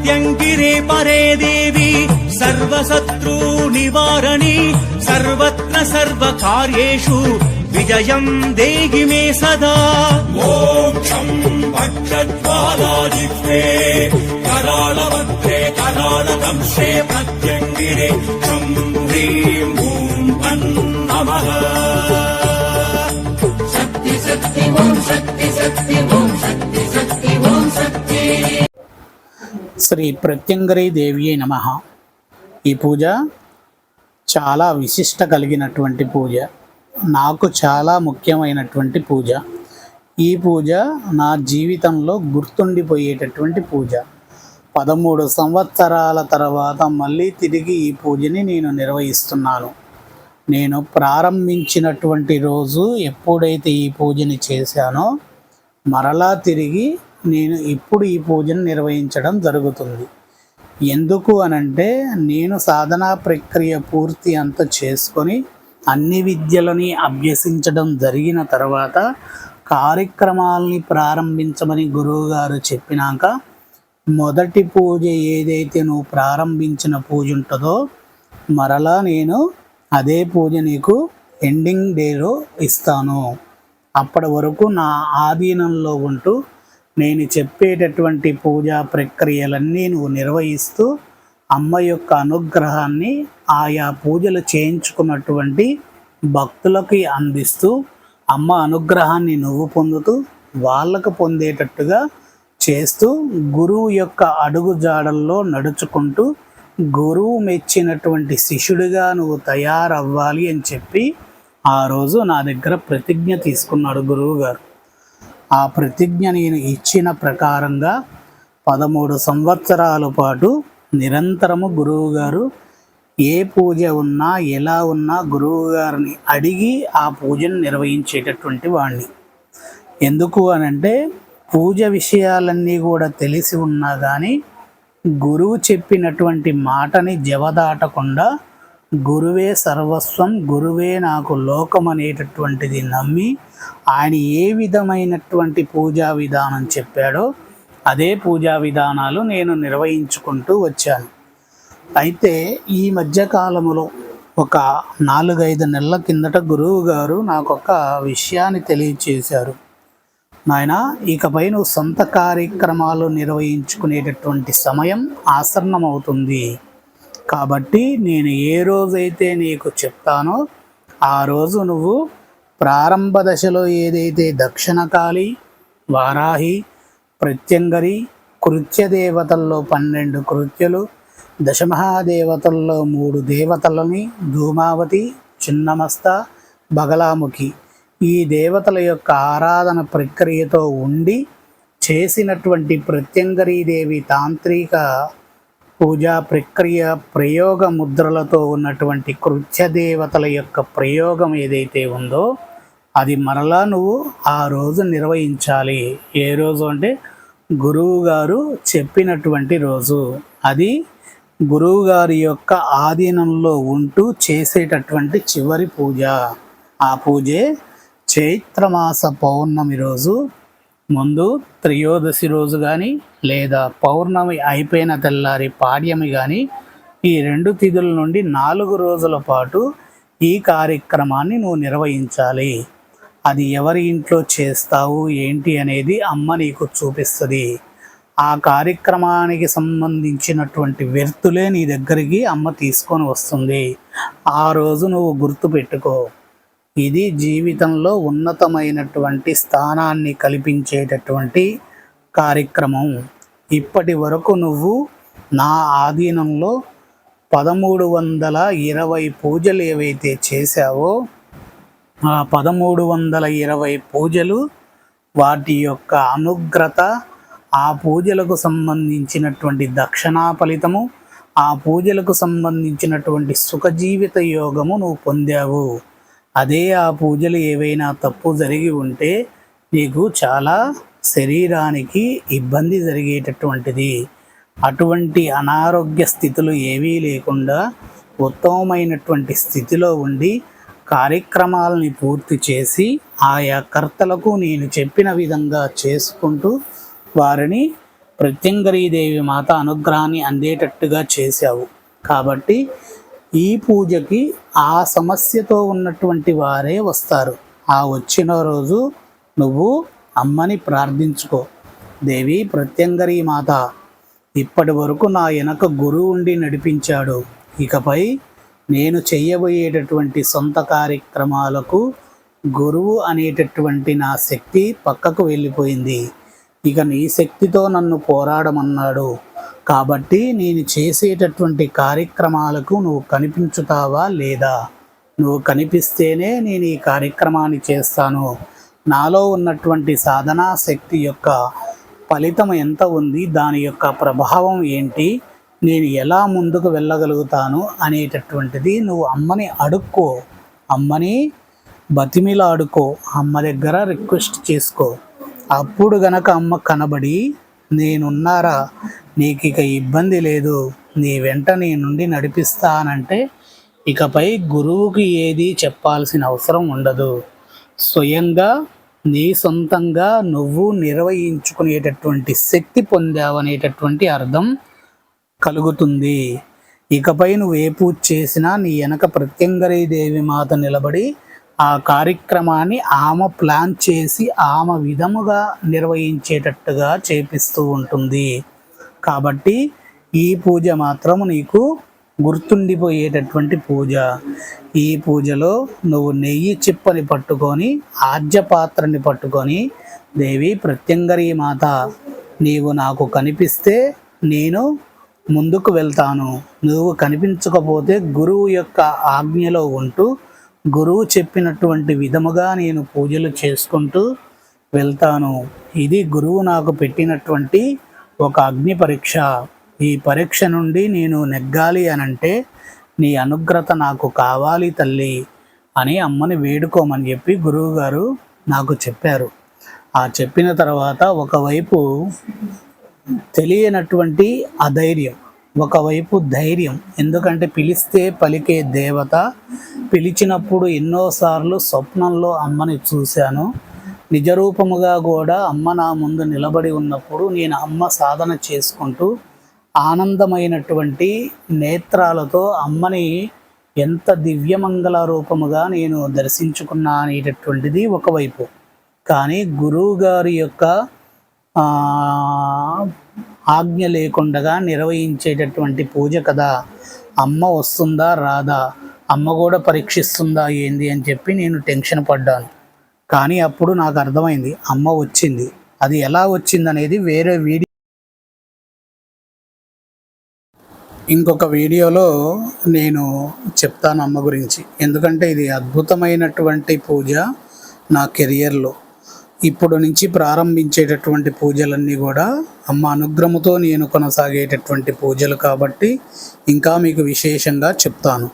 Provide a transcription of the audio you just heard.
प्रत्यङ्गिरे परे देवी सर्वशत्रू निवारणि सर्वत्र सर्वकार्येषु विजयम् देहि मे सदा मोक्षम् भक्षज्वालाजिह्वे करालवक्त्रे करालदंशे प्रत्यङ्गिरे षं ह्रीं ॐ फन् नमः शक्ति शक्ति ॐ शक्ति शक्ति ॐ శ్రీ ప్రత్యంగరీ దేవి నమ. ఈ పూజ చాలా విశిష్ట కలిగినటువంటి పూజ. నాకు చాలా ముఖ్యమైనటువంటి పూజ. ఈ పూజ నా జీవితంలో గుర్తుండిపోయేటటువంటి పూజ. పదమూడు సంవత్సరాల తర్వాత మళ్ళీ తిరిగి ఈ పూజని నేను నిర్వహిస్తున్నాను. నేను ప్రారంభించినటువంటి రోజు ఎప్పుడైతే ఈ పూజని చేశానో మరలా తిరిగి నేను ఇప్పుడు ఈ పూజను నిర్వహించడం జరుగుతుంది. ఎందుకు అనంటే నేను సాధనా ప్రక్రియ పూర్తి అంత చేసుకొని అన్ని విద్యలని అభ్యసించడం జరిగిన తర్వాత కార్యక్రమాల్ని ప్రారంభించమని గురువుగారు చెప్పినాక మొదటి పూజ ఏదైతే నువ్వు ప్రారంభించిన పూజ ఉంటుందో మరలా నేను అదే పూజ నీకు ఎండింగ్ డేలో ఇస్తాను. అప్పటి వరకు నా ఆధీనంలో ఉంటూ నేను చెప్పేటటువంటి పూజా ప్రక్రియలన్నీ నువ్వు నిర్వహిస్తూ అమ్మ యొక్క అనుగ్రహాన్ని ఆయా పూజలు చేయించుకున్నటువంటి భక్తులకి అందిస్తూ అమ్మ అనుగ్రహాన్ని నువ్వు పొందుతూ వాళ్ళకు పొందేటట్టుగా చేస్తూ గురువు యొక్క అడుగు జాడల్లో నడుచుకుంటూ గురువు మెచ్చినటువంటి శిష్యుడిగా నువ్వు తయారవ్వాలి అని చెప్పి ఆ రోజు నా దగ్గర ప్రతిజ్ఞ తీసుకున్నాడు గురువు గారు ఆ ప్రతిజ్ఞ నేను ఇచ్చిన ప్రకారంగా పదమూడు సంవత్సరాల పాటు నిరంతరము గురువుగారు ఏ పూజ ఉన్నా ఎలా ఉన్నా గురువు గారిని అడిగి ఆ పూజను నిర్వహించేటటువంటి వాణ్ణి. ఎందుకు అనంటే పూజ విషయాలన్నీ కూడా తెలిసి ఉన్నా కానీ గురువు చెప్పినటువంటి మాటని జవదాటకుండా గురువే సర్వస్వం గురువే నాకు లోకం అనేటటువంటిది నమ్మి ఆయన ఏ విధమైనటువంటి పూజా విధానం చెప్పాడో అదే పూజా విధానాలు నేను నిర్వహించుకుంటూ వచ్చాను. అయితే ఈ మధ్యకాలంలో ఒక నాలుగైదు నెలల కిందట గురువు గారు నాకు ఒక విషయాన్ని తెలియచేశారు. నాయన ఇకపై నువ్వు సొంత కార్యక్రమాలు నిర్వహించుకునేటటువంటి సమయం ఆసన్నమవుతుంది. కాబట్టి నేను ఏ రోజైతే నీకు చెప్తానో ఆ రోజు నువ్వు ప్రారంభ దశలో ఏదైతే దక్షిణకాళి వారాహి ప్రత్యంగరి కృత్య దేవతల్లో పన్నెండు కృత్యలు దశమహాదేవతల్లో మూడు దేవతలని ధూమావతి చిన్నమస్త బగలాముఖి ఈ దేవతల యొక్క ఆరాధన ప్రక్రియతో ఉండి చేసినటువంటి ప్రత్యంగరీదేవి తాంత్రిక పూజా ప్రక్రియ ప్రయోగ ముద్రలతో ఉన్నటువంటి కృత్య దేవతల యొక్క ప్రయోగం ఏదైతే ఉందో అది మరలా నువ్వు ఆ రోజు నిర్వహించాలి. ఏ రోజు అంటే గురువు గారు చెప్పినటువంటి రోజు. అది గురువు గారి యొక్క ఆధీనంలో ఉంటూ చేసేటటువంటి చివరి పూజ. ఆ పూజే చైత్రమాస పౌర్ణమి రోజు ముందు త్రయోదశి రోజు కానీ లేదా పౌర్ణమి అయిపోయిన తెల్లారి పాడ్యమి కానీ ఈ రెండు తిథుల నుండి నాలుగు రోజుల పాటు ఈ కార్యక్రమాన్ని నువ్వు నిర్వహించాలి. అది ఎవరి ఇంట్లో చేస్తావు ఏంటి అనేది అమ్మ నీకు చూపిస్తుంది. ఆ కార్యక్రమానికి సంబంధించినటువంటి వ్యక్తులే నీ దగ్గరికి అమ్మ తీసుకొని వస్తుంది. ఆ రోజు నువ్వు గుర్తుపెట్టుకో. ఇది జీవితంలో ఉన్నతమైనటువంటి స్థానాన్ని కల్పించేటటువంటి కార్యక్రమం. ఇప్పటి వరకు నువ్వు నా ఆధీనంలో పదమూడు వందల ఇరవై పూజలు ఏవైతే చేశావో ఆ పదమూడు వందల ఇరవై పూజలు వాటి యొక్క అనుగ్రత ఆ పూజలకు సంబంధించినటువంటి దక్షిణా ఫలితము ఆ పూజలకు సంబంధించినటువంటి సుఖజీవిత యోగము నువ్వు పొందావు. అదే ఆ పూజలు ఏవైనా తప్పు జరిగి ఉంటే నీకు చాలా శరీరానికి ఇబ్బంది జరిగేటటువంటిది. అటువంటి అనారోగ్య స్థితులు ఏవీ లేకుండా ఉత్తమమైనటువంటి స్థితిలో ఉండి కార్యక్రమాలని పూర్తి చేసి ఆయా కర్తలకు నేను చెప్పిన విధంగా చేసుకుంటూ వారిని ప్రత్యంగరీదేవి మాత అనుగ్రహాన్ని అందేటట్టుగా చేశావు. కాబట్టి ఈ పూజకి ఆ సమస్యతో ఉన్నటువంటి వారే వస్తారు. ఆ వచ్చిన రోజు నువ్వు అమ్మని ప్రార్థించుకో. దేవి ప్రత్యంగరీ మాత ఇప్పటి వరకు నా వెనక గురువు ఉండి నడిపించాడు. ఇకపై నేను చేయబోయేటటువంటి సొంత కార్యక్రమాలకు గురువు అనేటటువంటి నా శక్తి పక్కకు వెళ్ళిపోయింది. ఇక నీ శక్తితో నన్ను పోరాడమన్నాడు. కాబట్టి నేను చేసేటటువంటి కార్యక్రమాలకు నువ్వు కనిపించుతావా లేదా? నువ్వు కనిపిస్తేనే నేను ఈ కార్యక్రమాన్ని చేస్తాను. నాలో ఉన్నటువంటి సాధనా శక్తి యొక్క ఫలితం ఎంత ఉంది? దాని యొక్క ప్రభావం ఏంటి? నేను ఎలా ముందుకు వెళ్ళగలుగుతాను అనేటటువంటిది నువ్వు అమ్మని అడుక్కో. అమ్మని బతిమిలాడుకో అమ్మ దగ్గర రిక్వెస్ట్ చేసుకో. అప్పుడు గనక అమ్మ కనబడి నేనున్నారా? నీకు ఇక ఇబ్బంది లేదు. నీ వెంట నీ నుండి నడిపిస్తానంటే ఇకపై గురువుకి ఏది చెప్పాల్సిన అవసరం ఉండదు. స్వయంగా నీ సొంతంగా నువ్వు నిర్వహించుకునేటటువంటి శక్తి పొందావనేటటువంటి అర్థం కలుగుతుంది. ఇకపై నువ్వు ఏ పూజ చేసినా నీ వెనక ప్రత్యంగరీ దేవి మాత నిలబడి ఆ కార్యక్రమాన్ని ఆమె ప్లాన్ చేసి ఆమె విధముగా నిర్వహించేటట్టుగా చేపిస్తూ ఉంటుంది. కాబట్టి ఈ పూజ మాత్రం నీకు గుర్తుండిపోయేటటువంటి పూజ. ఈ పూజలో నువ్వు నెయ్యి చిప్పని పట్టుకొని ఆజ్యపాత్రని పట్టుకొని దేవి ప్రత్యంగరీ మాత నీవు నాకు కనిపిస్తే నేను ముందుకు వెళ్తాను. నువ్వు కనిపించకపోతే గురువు యొక్క ఆజ్ఞలో ఉంటూ గురువు చెప్పినటువంటి విధముగా నేను పూజలు చేసుకుంటూ వెళ్తాను. ఇది గురువు నాకు పెట్టినటువంటి ఒక అగ్ని పరీక్ష. ఈ పరీక్ష నుండి నేను నెగ్గాలి అనంటే నీ అనుగ్రత నాకు కావాలి తల్లి అని అమ్మని వేడుకోమని చెప్పి గురువుగారు నాకు చెప్పారు. ఆ చెప్పిన తర్వాత ఒకవైపు తెలియనటువంటి అధైర్యం ఒకవైపు ధైర్యం. ఎందుకంటే పిలిస్తే పలికే దేవత పిలిచినప్పుడు ఎన్నోసార్లు స్వప్నంలో అమ్మని చూశాను. నిజరూపముగా కూడా అమ్మ నా ముందు నిలబడి ఉన్నప్పుడు నేను అమ్మ సాధన చేసుకుంటూ ఆనందమైనటువంటి నేత్రాలతో అమ్మని ఎంత దివ్యమంగళ రూపముగా నేను దర్శించుకున్నా అనేటటువంటిది ఒకవైపు. కానీ గురువు గారి యొక్క ఆజ్ఞ లేకుండా నిర్వహించేటటువంటి పూజ కదా అమ్మ వస్తుందా రాదా అమ్మ కూడా పరీక్షిస్తుందా ఏంది అని చెప్పి నేను టెన్షన్ పడ్డాను. కానీ అప్పుడు నాకు అర్థమైంది అమ్మ వచ్చింది. అది ఎలా వచ్చింది అనేది వేరే వీడియో. ఇంకొక వీడియోలో నేను చెప్తాను అమ్మ గురించి. ఎందుకంటే ఇది అద్భుతమైనటువంటి పూజ నా కెరియర్లో. ఇప్పుడు నుంచి ప్రారంభించేటటువంటి పూజలన్నీ కూడా అమ్మ అనుగ్రహంతో నేను కొనసాగేటటువంటి పూజలు కాబట్టి ఇంకా మీకు విశేషంగా చెప్తాను.